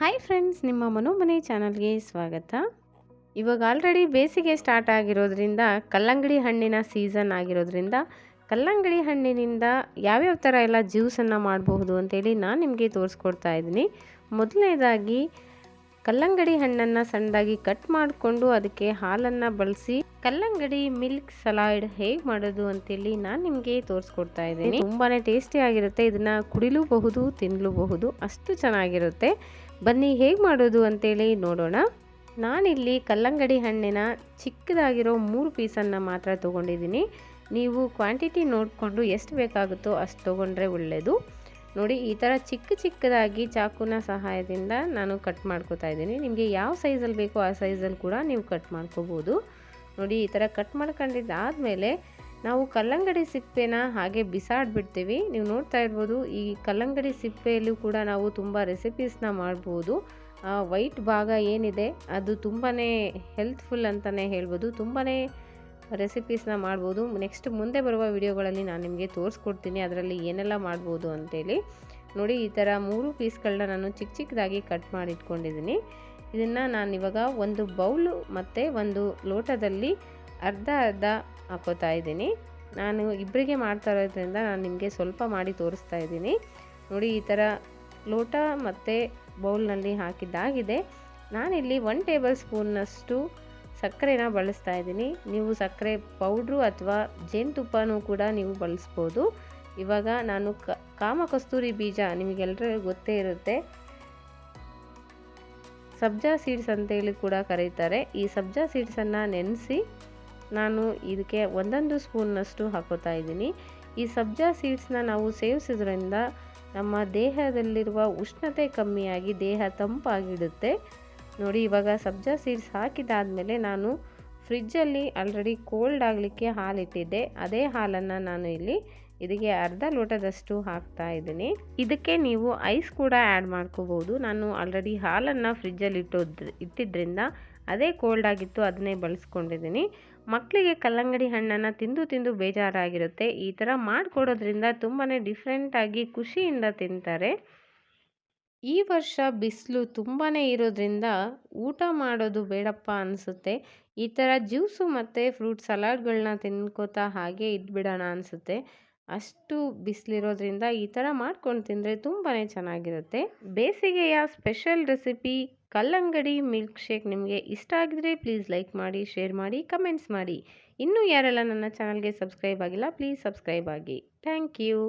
Hi friends ನಿಮ್ಮ ಮನೋಮನೆ ಚಾನಲ್ಗೆ ಸ್ವಾಗತ. ಇವಾಗ ಆಲ್ರೆಡಿ ಬೇಸಿಗೆ ಸ್ಟಾರ್ಟ್ ಆಗಿರೋದ್ರಿಂದ ಕಲ್ಲಂಗಡಿ ಹಣ್ಣಿನ ಸೀಸನ್ ಆಗಿರೋದ್ರಿಂದ ಕಲ್ಲಂಗಡಿ ಹಣ್ಣಿನಿಂದ ಯಾವ್ಯಾವ ಥರ ಎಲ್ಲ ಜ್ಯೂಸನ್ನು ಮಾಡಬಹುದು ಅಂತೇಳಿ ನಾನು ನಿಮಗೆ ತೋರಿಸ್ಕೊಡ್ತಾ ಇದ್ದೀನಿ. ಮೊದಲನೇದಾಗಿ ಕಲ್ಲಂಗಡಿ ಹಣ್ಣನ್ನು ಸಣ್ಣದಾಗಿ ಕಟ್ ಮಾಡಿಕೊಂಡು ಅದಕ್ಕೆ ಹಾಲನ್ನು ಬಳಸಿ, ಕಲ್ಲಂಗಡಿ ಮಿಲ್ಕ್ ಸಲಾಡ್ ಹೇಗೆ ಮಾಡೋದು ಅಂತೇಳಿ ನಾನು ನಿಮಗೆ ತೋರಿಸ್ಕೊಡ್ತಾ ಇದ್ದೀನಿ. ತುಂಬಾ ಟೇಸ್ಟಿ ಆಗಿರುತ್ತೆ. ಇದನ್ನು ಕುಡಿಲೂಬಹುದು ತಿನ್ನಲೂಬಹುದು ಅಷ್ಟು ಚೆನ್ನಾಗಿರುತ್ತೆ. ಬನ್ನಿ ಹೇಗೆ ಮಾಡೋದು ಅಂತೇಳಿ ನೋಡೋಣ. ನಾನಿಲ್ಲಿ ಕಲ್ಲಂಗಡಿ ಹಣ್ಣಿನ ಚಿಕ್ಕದಾಗಿರೋ ಮೂರು ಪೀಸನ್ನು ಮಾತ್ರ ತೊಗೊಂಡಿದ್ದೀನಿ. ನೀವು ಕ್ವಾಂಟಿಟಿ ನೋಡಿಕೊಂಡು ಎಷ್ಟು ಬೇಕಾಗುತ್ತೋ ಅಷ್ಟು ತೊಗೊಂಡ್ರೆ ಒಳ್ಳೆಯದು ನೋಡಿ, ಈ ಥರ ಚಿಕ್ಕ ಚಿಕ್ಕದಾಗಿ ಚಾಕುನ ಸಹಾಯದಿಂದ ನಾನು ಕಟ್ ಮಾಡ್ಕೋತಾ ಇದ್ದೀನಿ. ನಿಮಗೆ ಯಾವ ಸೈಜಲ್ಲಿ ಬೇಕೋ ಆ ಸೈಜಲ್ಲಿ ಕೂಡ ನೀವು ಕಟ್ ಮಾಡ್ಕೋಬೋದು. ನೋಡಿ, ಈ ಥರ ಕಟ್ ಮಾಡ್ಕೊಂಡಿದ್ದಾದಮೇಲೆ ನಾವು ಕಲ್ಲಂಗಡಿ ಸಿಪ್ಪೆನ ಹಾಗೆ ಬಿಸಾಡ್ಬಿಡ್ತೀವಿ. ನೀವು ನೋಡ್ತಾ ಇರ್ಬೋದು, ಈ ಕಲ್ಲಂಗಡಿ ಸಿಪ್ಪೆಯಲ್ಲೂ ಕೂಡ ನಾವು ತುಂಬ ರೆಸಿಪೀಸ್ನ ಮಾಡ್ಬೋದು. ವೈಟ್ ಭಾಗ ಏನಿದೆ, ಅದು ತುಂಬಾ ಹೆಲ್ತ್ಫುಲ್ ಅಂತಲೇ ಹೇಳ್ಬೋದು. ತುಂಬಾ ರೆಸಿಪೀಸ್ನ ಮಾಡ್ಬೋದು. ನೆಕ್ಸ್ಟ್ ಮುಂದೆ ಬರುವ ವಿಡಿಯೋಗಳಲ್ಲಿ ನಾನು ನಿಮಗೆ ತೋರಿಸ್ಕೊಡ್ತೀನಿ ಅದರಲ್ಲಿ ಏನೆಲ್ಲ ಮಾಡ್ಬೋದು ಅಂತೇಳಿ. ನೋಡಿ, ಈ ಥರ ಮೂರು ಪೀಸ್ಗಳನ್ನ ನಾನು ಚಿಕ್ಕ ಚಿಕ್ಕದಾಗಿ ಕಟ್ ಮಾಡಿ ಇಟ್ಕೊಂಡಿದ್ದೀನಿ ಇದನ್ನು ನಾನು ಇವಾಗ ಒಂದು ಬೌಲು ಮತ್ತು ಒಂದು ಲೋಟದಲ್ಲಿ ಅರ್ಧ ಅರ್ಧ ಹಾಕೋತಾ ಇದ್ದೀನಿ. ನಾನು ಇಬ್ಬರಿಗೆ ಮಾಡ್ತಾ ಇರೋದ್ರಿಂದ ನಾನು ನಿಮಗೆ ಸ್ವಲ್ಪ ಮಾಡಿ ತೋರಿಸ್ತಾ ಇದ್ದೀನಿ. ನೋಡಿ, ಈ ಥರ ಲೋಟ ಮತ್ತು ಬೌಲ್ನಲ್ಲಿ ಹಾಕಿದ್ದಾಗಿದೆ. ನಾನಿಲ್ಲಿ ಒನ್ ಟೇಬಲ್ ಸ್ಪೂನ್ನಷ್ಟು ಸಕ್ಕರೆನ ಬಳಸ್ತಾ ಇದ್ದೀನಿ. ನೀವು ಸಕ್ಕರೆ ಪೌಡ್ರು ಅಥವಾ ಜೇನುತುಪ್ಪನೂ ಕೂಡ ನೀವು ಬಳಸ್ಬೋದು. ಇವಾಗ ನಾನು ಕಾಮ ಕಸ್ತೂರಿ ಬೀಜ ನಿಮಗೆಲ್ಲರಿಗೂ ಗೊತ್ತೇ ಇರುತ್ತೆ. ಸಬ್ಜಾ ಸೀಡ್ಸ್ ಅಂತೇಳಿ ಕೂಡ ಕರೀತಾರೆ. ಈ ಸಬ್ಜಾ ಸೀಡ್ಸನ್ನು ನೆನೆಸಿ ನಾನು ಇದಕ್ಕೆ ಒಂದೊಂದು ಸ್ಪೂನ್ನಷ್ಟು ಹಾಕೋತಾ ಇದ್ದೀನಿ. ಈ ಸಬ್ಜಾ ಸೀಡ್ಸ್ನ ನಾವು ಸೇವಿಸೋದ್ರಿಂದ ನಮ್ಮ ದೇಹದಲ್ಲಿರುವ ಉಷ್ಣತೆ ಕಮ್ಮಿಯಾಗಿ ದೇಹ ತಂಪಾಗಿಡುತ್ತೆ. ನೋಡಿ, ಇವಾಗ ಸಬ್ಜಾ ಸೀಡ್ಸ್ ಹಾಕಿದಾದಮೇಲೆ ನಾನು ಫ್ರಿಜ್ಜಲ್ಲಿ ಆಲ್ರೆಡಿ ಕೋಲ್ಡ್ ಆಗಲಿಕ್ಕೆ ಹಾಲಿಟ್ಟಿದ್ದೆ. ಅದೇ ಹಾಲನ್ನು ನಾನು ಇಲ್ಲಿ ಇದಕ್ಕೆ ಅರ್ಧ ಲೋಟದಷ್ಟು ಹಾಕ್ತಾ ಇದ್ದೀನಿ. ಇದಕ್ಕೆ ನೀವು ಐಸ್ ಕೂಡ ಆ್ಯಡ್ ಮಾಡ್ಕೋಬೋದು. ನಾನು ಆಲ್ರೆಡಿ ಹಾಲನ್ನು ಫ್ರಿಜ್ಜಲ್ಲಿ ಇಟ್ಟೋದ್ ಇಟ್ಟಿದ್ದರಿಂದ ಅದೇ ಕೋಲ್ಡ್ ಆಗಿತ್ತು, ಅದನ್ನೇ ಬಳಸ್ಕೊಂಡಿದ್ದೀನಿ. ಮಕ್ಕಳಿಗೆ ಕಲ್ಲಂಗಡಿ ಹಣ್ಣನ್ನು ತಿಂದು ತಿಂದು ಬೇಜಾರಾಗಿರುತ್ತೆ. ಈ ಥರ ಮಾಡಿಕೊಡೋದ್ರಿಂದ ತುಂಬಾ ಡಿಫ್ರೆಂಟಾಗಿ ಖುಷಿಯಿಂದ ತಿಂತಾರೆ. ಈ ವರ್ಷ ಬಿಸಿಲು ತುಂಬಾ ಇರೋದ್ರಿಂದ ಊಟ ಮಾಡೋದು ಬೇಡಪ್ಪ ಅನಿಸುತ್ತೆ. ಈ ಥರ ಜ್ಯೂಸು ಮತ್ತು ಫ್ರೂಟ್ ಸಲಾಡ್ಗಳನ್ನ ತಿನ್ಕೋತಾ ಹಾಗೆ ಇದ್ಬಿಡೋಣ ಅನಿಸುತ್ತೆ. ಅಷ್ಟು ಬಿಸಿಲಿರೋದ್ರಿಂದ ಈ ಥರ ಮಾಡ್ಕೊಂಡು ತಿಂದರೆ ತುಂಬಾ ಚೆನ್ನಾಗಿರುತ್ತೆ. ಬೇಸಿಗೆಯ ಸ್ಪೆಷಲ್ ರೆಸಿಪಿ ಕಲ್ಲಂಗಡಿ ಮಿಲ್ಕ್ ಶೇಕ್ ನಿಮಗೆ ಇಷ್ಟ ಆಗಿದ್ರೆ ಪ್ಲೀಸ್ ಲೈಕ್ ಮಾಡಿ, ಶೇರ್ ಮಾಡಿ, ಕಮೆಂಟ್ಸ್ ಮಾಡಿ. ಇನ್ನೂ ಯಾರೆಲ್ಲ ನನ್ನ ಚಾನಲ್ಗೆ ಸಬ್ಸ್ಕ್ರೈಬ್ ಆಗಿಲ್ಲ ಪ್ಲೀಸ್ ಸಬ್ಸ್ಕ್ರೈಬ್ ಆಗಿ. Thank you.